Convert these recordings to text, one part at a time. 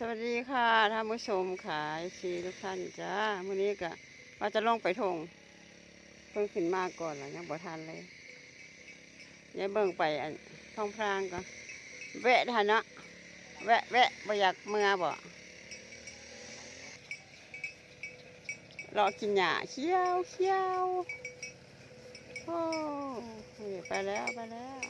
สวัสดีค่ะท่านผู้ชมขายซีทุกท่านจ้ามื้อนี้ก็ว่าจะลงไปทงเพิ่งขึ้นมาก่อนแล้วยังบ่ทันเลยยายเบิ่งไปอันท้องพรางก็แวะทันเนะแวะแวะบ่อยากเมื่อบ่รอกินหญ้าเขี้ยวเขี้ยวโอ้ไปแล้วไปแล้ว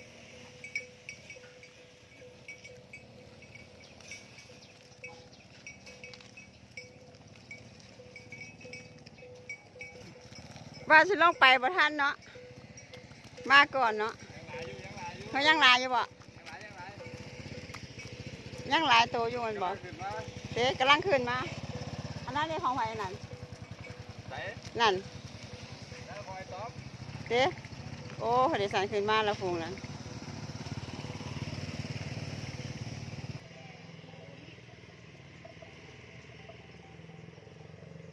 ว่าสิลงไปบ่ทันเนาะมาก่อนเนาะเขายังหลายอยู่บ่ยังหลายตัวอยู่มันบ่เด็กกำลังขึ้นมาอันนั้นเรียของไผนั่นนั่นเด็กโอ้เขาได้สั่นขึ้นมาแล้วฟุงนั้น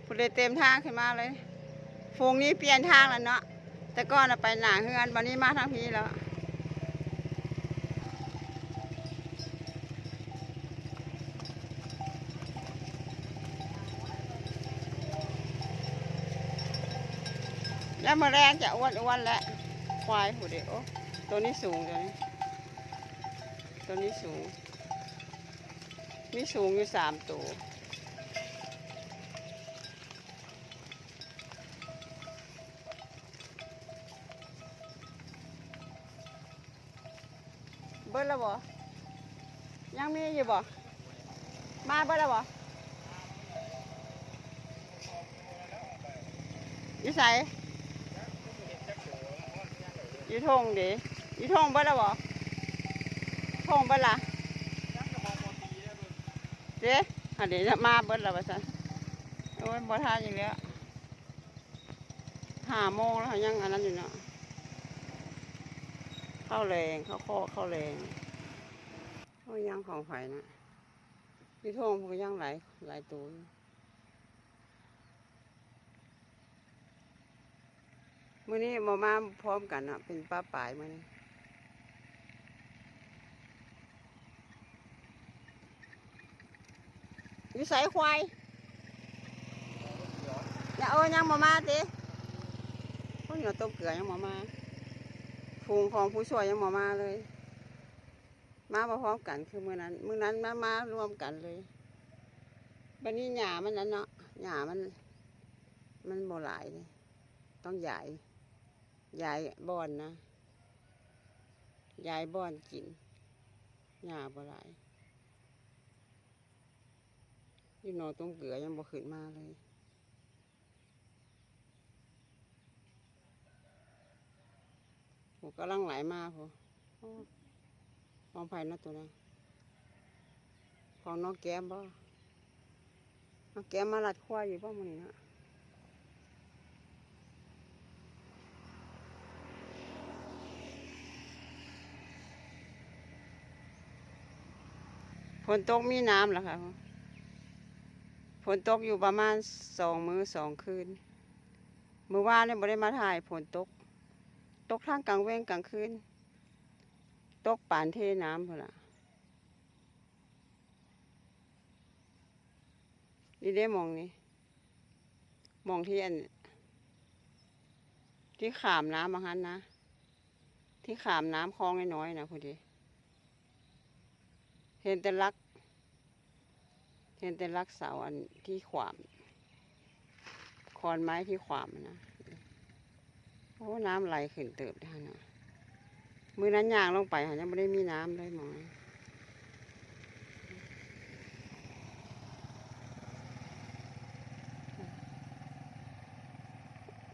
ผู้ใดเต็มทางขึ้นมาเลย ฟูงนี้เปลี่ยนทางแล้วเนาะแต่ก่อนน่ะไปหนาเฮือนวันนี้มาทางพีแล้วแล้วมาแรงจะอ้วนอ้วนแล้วควายหูเดียวตัวนี้สูงตัวนี้ ตัวนี้สูง มีสูงอยู่สามตัว บิดแล้วบ่ยังมีอยู่บ่มาเบิดแล้วบ่อยู่ไสอยู่ทงดิอยู่ทงเบิดแล้วบ่ทงเบิดละเด้อันนี้มาเบิดแล้วว่าซั่นโอ้ยบ่ทันอีกแล้วห้าโมงแล้วยังอันนั้นอยู่เนาะ ข้าแรงเข้าข้อเข้าแรงโอ้ยย่างของไผ่นะพี่ทงพวกย่างหลายหลายตัวมื้อนี้มามาพร้อมกันอะ เป็นป้าป่ายมื้อนี้อยู่ใส่ควายอย่าเอายังมามาติพวกเหนียวต้มเกลือยังมามา ฟูงของผู้ช่วยยังมามาเลย มามาพร้อมกันคือมือนั้นมือนั้นมามารวมกันเลยบันนี้หญ้ามันนั้นเนาะหญ้ามัน มันโบหลายเลยต้องใหญ่ใหญ่บอนนะใหญ่บอนกินหญ้าโบหลายยี่นอต้มเกลือยังบ่ขึ้นมาเลย ผมกำลังไหลมาผมมองไปนะตัวนั้ของน้องแก้มบ่น้องแก้มมาลัดควายอยู่บ่มันนี่นะฝนตกมีน้ำเหรอคะฝนตกอยู่ประมาณสองมือสองคืน เมื่อวานเนี่ยไม่ได้มาถ่ายฝนตก ตกทางกลางเว้งกลางคืน ตกป่านเทน้ำพุ่นละนี่ได้มองนี่มองที่อันที่ขามน้ำบางฮันนะ ที่ขามน้ำคลองน้อยๆนะพอดี เห็นแต่ลัก เห็นแต่ลักเสาอันที่ขวามคอนไม้ที่ขวามนะ โอ้น้ำไหลขึ้นเติบได้นะมือนั้นยางลงไปหายังไม่ได้มีน้ำเลยหมอ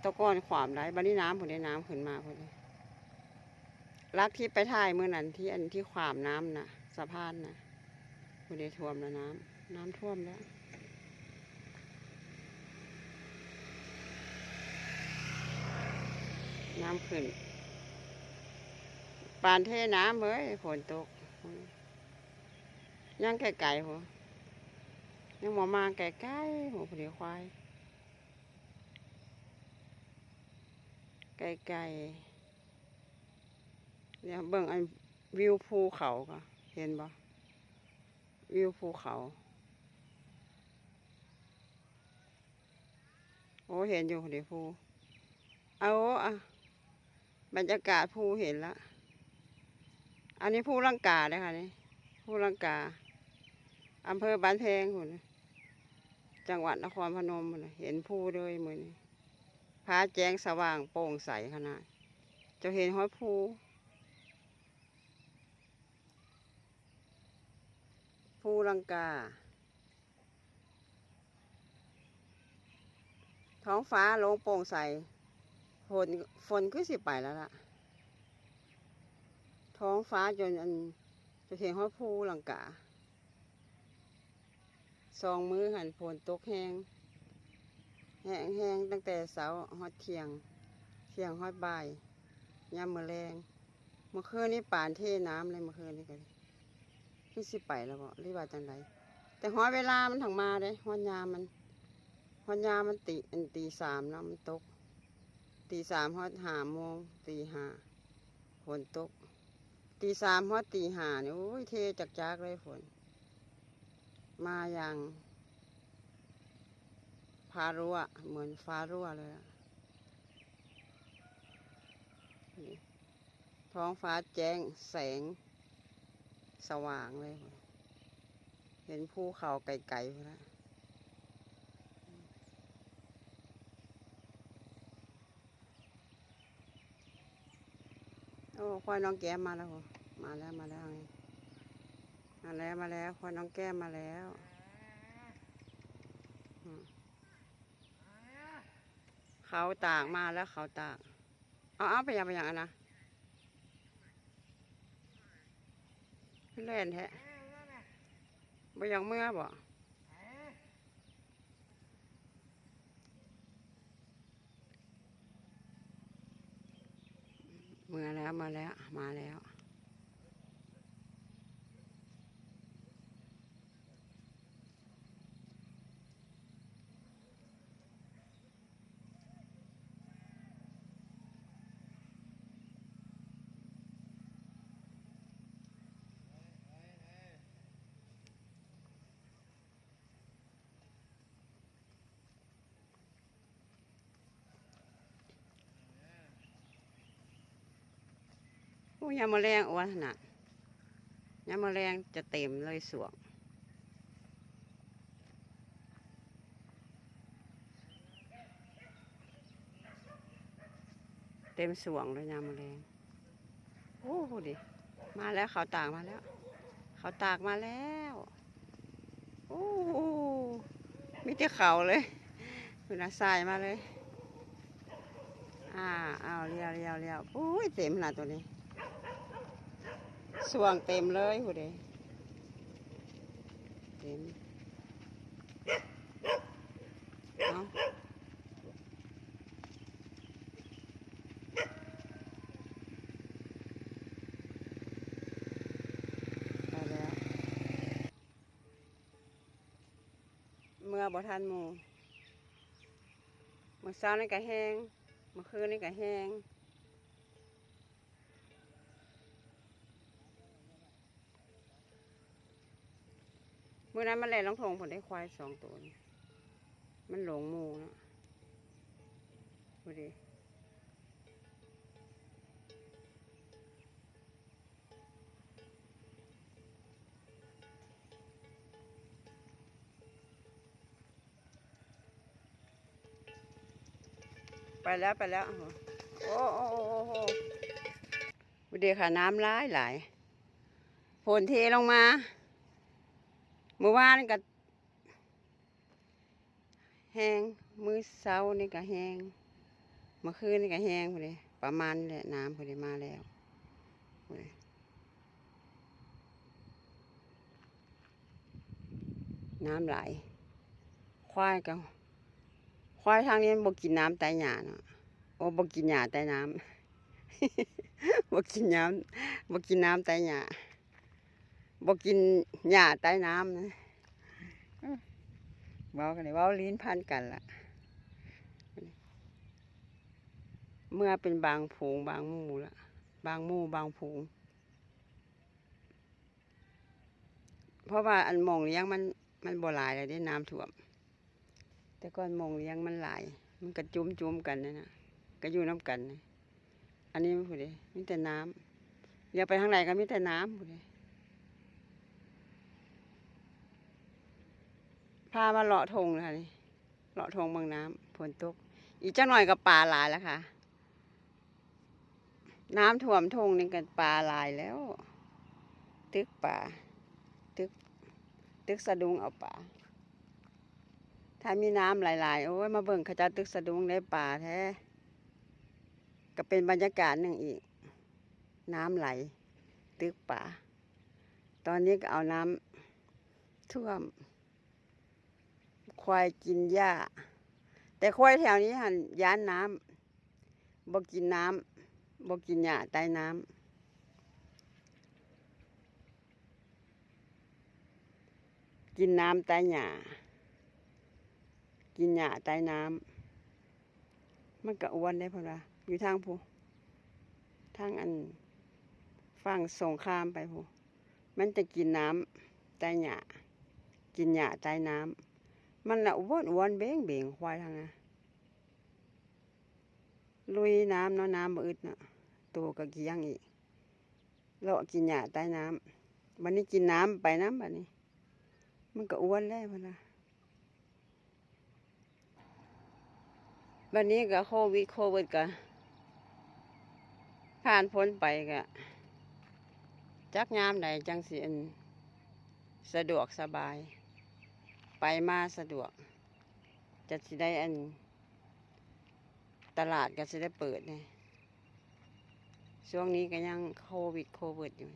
ตะก้อนขวามได้บันนี้น้ำผมได้น้ำขึ้นมาพอดีรักที่ไปถ่ายเมื่อนั้นที่อันที่ขวามน้ำนะสะพานนะพอดีท่วมแล้วน้ำน้ำท่วมแล้ว น้ำขึ้น ปานเทน้ำเอ้ยฝนตก ยังไกลๆหัวยังหมอมาไกลๆหัวผีควาย ไกลๆเดี๋ยวเบิ่งอันวิวภูเขาก็เห็นบ่วิวภูเขาโอ้เห็นอยู่เดี๋ยวภูเอาอะ บรรยากาศภูเห็นละอันนี้ภูลังกาเลยค่ะนี่ภูลังกาอำเภอบ้านแพงหุ่นจังหวัดนครพนมเห็นภูเลยเหมือนพาแจ้งสว่างโปร่งใสขนาด จะเห็นห้อยภูภูลังกา ท้องฟ้าลงโปร่งใส ฝนฝนก็สิไปแล้วล่ะ ท้องฟ้าจนอันจะเห็นห้อยภูหลังกาสองมือหันฝนตกแห้งแห้งแห้งตั้งแต่เสาร์ฮอดเทียง เทียงฮอดบ่ายยามมื้อแรงเมื่อคืนนี้ป่านเทน้ำเลยเมื่อคืนนี้กันคือสิไปแล้วบ่หรือว่าจังไดแต่ฮอดเวลามันถังมาเด้ฮอดยามมันฮอดยามมันตีอันตีสามแล้วมันตก ตีสามฮอดหาโมงตีห้าฝนตก ตีสามฮอดตีห้าเนี่ยโอ้ยเทจักจักเลยฝน มาอย่างพารั่วเหมือนฟ้ารั่วเลยท้องฟ้าแจ้งแสง สว่างเลย เห็นภูเขาไกลๆพุ่นละ อ้ควายน้องแก้มมาแล้ว มาแล้วมาแล้วไงมาแล้วมาแล้วควายน้องแก้มมาแล้วเขาตากมาแล้วเขาตาก เอาเอาไปยังไปยังอันนะเล่นแท้ไปยังเมื่อบ่เมื่อแล้วมาแล้วมาแล้ว โอ้ยามแมลงอ้วนขนาดยามแมลงจะเต็มเลยสวงเต็มสวงเลยยามแมลงโอ้โหดิมาแล้วเขาตากมาแล้ว เขาตากมาแล้วโอ้มีแต่เขาเลยคุณอาทรายมาเลยอ่าเอาเรียวเรียวเรียวโอ้ยเต็มขนาตัวนี้ สวงเต็มเลยหูเดเต็มเอาเมื่อบ่ทันหมูเมื่อเช้านี่ก็แห้งเมื่อคืนนี่ก็แห้ง เมื่อนั้นมันแล่นลงทงผลได้ควายสองตัว มันหลงมูเนาะดูดิไปแล้วไปแล้ว โอ้โอ้โอ้โอ้ดูดิค่ะน้ำร้ายหลายฝนเทลงมา เมื่อวานก็แห้งมือเช้านี่ก็แห้งเมื่อคืนนี่ก็แห้งพอดีประมาณนี้แหละน้ำพอดีมาแล้วน้ำไหลควายก็ควายทางนี้มันบกินน้ำไตหยาเนาะโอ้บกินหญ้าไตน้ำบกินน้ำบกินน้ำไตหญ้า บกินหญ้าไตน้ำนะเว้ากันเลยเว้าลิ้นพันกันละเมื่อเป็นบางผูงบางหมู่ละบางหมู่บางผูง เพราะว่าอันหมองเลี้ยงมันมันบ่หลายเลยได้น้ำท่วม แต่ก่อนหมองเลี้ยงมันหลาย มันก็จุ่มจุ่มๆกันนะนะก็อยู่น้ำกันนะอันนี้มันผู้ใดมีแต่น้ำเดี๋ยวไปทางไหนก็มีแต่น้ำผู้ใด พามาเลาะทงเลยค่ะนี่เลาะทงเมืองน้ำฝนตก อีกจังหน่อยก็ปลาลายแล้วค่ะ น้ำท่วมทงนี่กันปลาลายแล้ว ตึกป่าตึก ตึกสะดุงเอาป่าถ้ามีน้ำหลาย ๆ โอ้ยมาเบิ่งขจะตึกสะดุงได้ป่าแท้ก็เป็นบรรยากาศหนึ่งอีก น้ำไหล ตึกป่า ตอนนี้ก็เอาน้ำท่วม ควายกินหญ้า แต่ควายแถวนี้หันย้านน้ำบ่กินน้ำบ่กินหญ้าใต้น้ำกินน้ำใต้หญ้ากินหญ้าใต้น้ำมันก็อ้วนได้พอละอยู่ทางผู้ทางอันฝั่งสงครามไปผู้มันจะกินน้ำใต้หญ้ากินหญ้าใต้น้ำ มันละอ้วนอ้วนเบ่งเบ่งควายทางนะลุยน้ำเนาะน้ำอึดเนาะตัวก็กี่ยังอีกเลาะกินหญ้าใต้น้ำวันนี้กินน้ำไปน้ำบัดนี้ มันก็อ้วนแล้วพอละวันนี้ก็โควิดโควิดก็ผ่านพ้นไปก็จักยามใดจังสิอันสะดวกสบาย ไปมาสะดวก จะสิได้อัน ตลาดก็สิได้เปิดเนี่ยช่วงนี้ก็ยังโควิดโควิดอยู่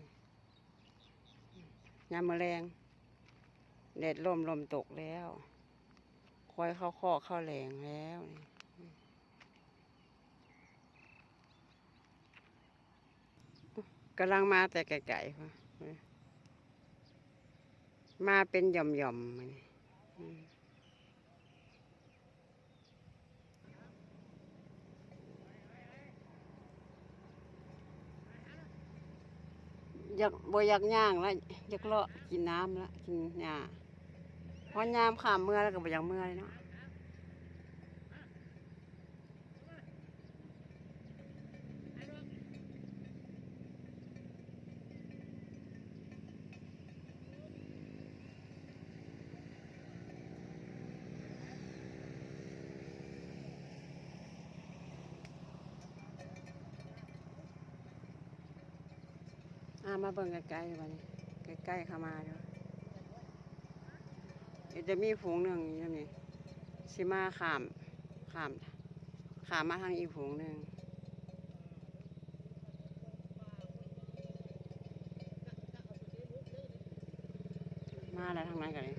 ยามแรงแดดลมลมตกแล้วควายเข้าคอเข้าแหลงแล้วกำลังมาแต่ไก่ๆค่ะมาเป็นหย่อมๆมัน อยากบ่อยากย่างแล้วอยากเลาะกินน้ำแล้วกินหญ้าพอยามขามเมื่อแล้วก็บ่อยากเมื่อเลยเนาะ อามาเบิ่งใกล้ๆวันนี้ใกล้ๆเข้ามาเด้อเดี๋ยจะมีฝูงหนึ่งอยู่นี่สิมาขามขามขามมาทางอีกฝูงหนึ่งมาแล้วทางนั้นกันเลย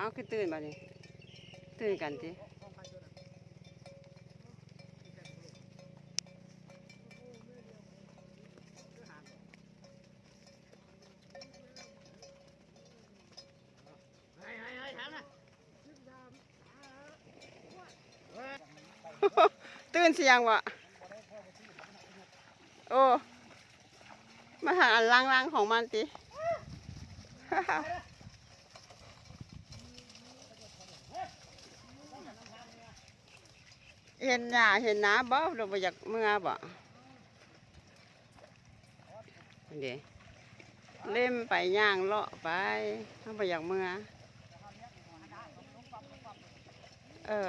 อ้าวคือตื่นบัดนี้ตื่นกันติตื่นเสียงวะโอ้มาหาอันล่างๆของมันติ เห็นหญ้าเห็นน้ำบ่เราไปอยากเมื่อบ่เดี๋ยวเล่มไปย่างเลาะไปถ้าไปอยากเมื่อเออ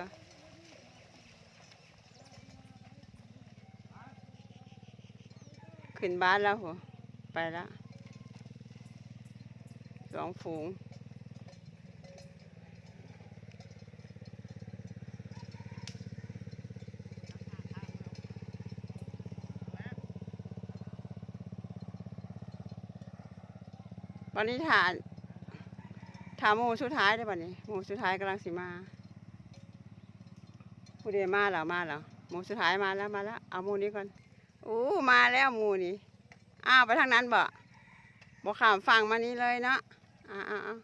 ขึ้นบ้านแล้วหัวไปแล้วสองฝูง วันนี้ถามถามหมูสุดท้ายได้ป่ะนี่หมูสุดท้ายกำลังสิมาผู้เดียมาแล้วมาแล้วหมูสุดท้ายมาแล้วมาแล้ว เอาหมูนี้ก่อนอู้มาแล้วหมูนี่อ้าวไปทางนั้นบ่บ่ข้ามฝั่งมานี้เลยเนาะอ่าอ่าอ่า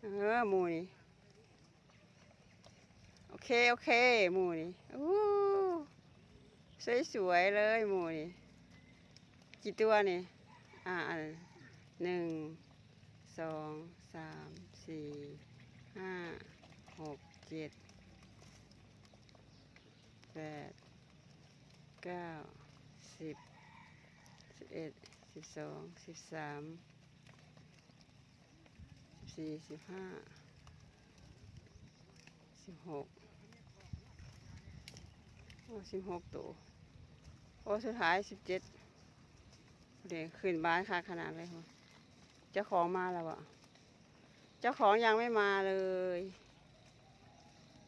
เออหมูนี่โอเคโอเคหมูนี่อู้สวยๆเลยหมูนี่กี่ตัวนี่อ่าอ หนึ่งสองสามสี่ห้าหกเจ็ดแปดเก้าสิบสิบเอ็ดสิบสองสิบสามสิบสี่สิบห้าสิบหกโอ้สิบหกตัวโอ้สุดท้ายสิบเจ็ดเดี๋ยวขึ้นบ้านค่ะขนาดเลยค่ะ เจ้าของมาแล้วอะเจ้าของยังไม่มาเลย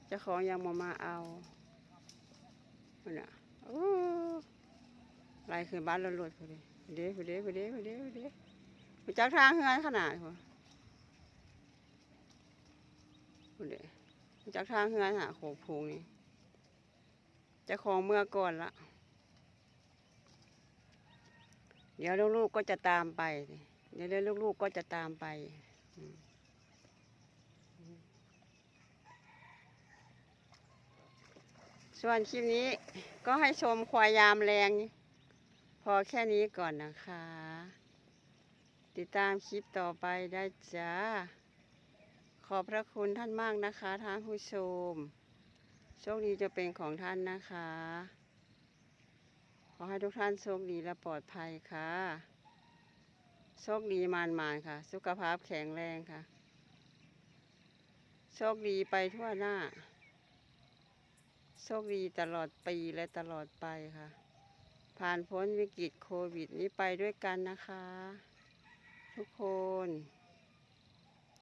เจ้าของยังมามาเอาเนี่ยโอ้ไล่ขึ้นบ้านรถๆพอดีพอดีพอดีพอดีพอดีพอดีไปจากทางเฮือนขนาดพอพอดีไปจากทางเฮือนหาโขกพงนี่เจ้าของเมื่อก่อนละ เดี๋ยวลูกๆก็จะตามไป เดี๋ยวลูกๆก็จะตามไปส่วนคลิปนี้ก็ให้ชมควายยามแรง พอแค่นี้ก่อนนะคะ ติดตามคลิปต่อไปได้จ้า ขอบพระคุณท่านมากนะคะท่านผู้ชม โชคดีจะเป็นของท่านนะคะ ขอให้ทุกท่านโชคดีและปลอดภัยค่ะ โชคดีมานมานค่ะ สุขภาพแข็งแรงค่ะ โชคดีไปทั่วหน้า โชคดีตลอดปีและตลอดไปค่ะ ผ่านพ้นวิกฤตโควิดนี้ไปด้วยกันนะคะ ทุกคน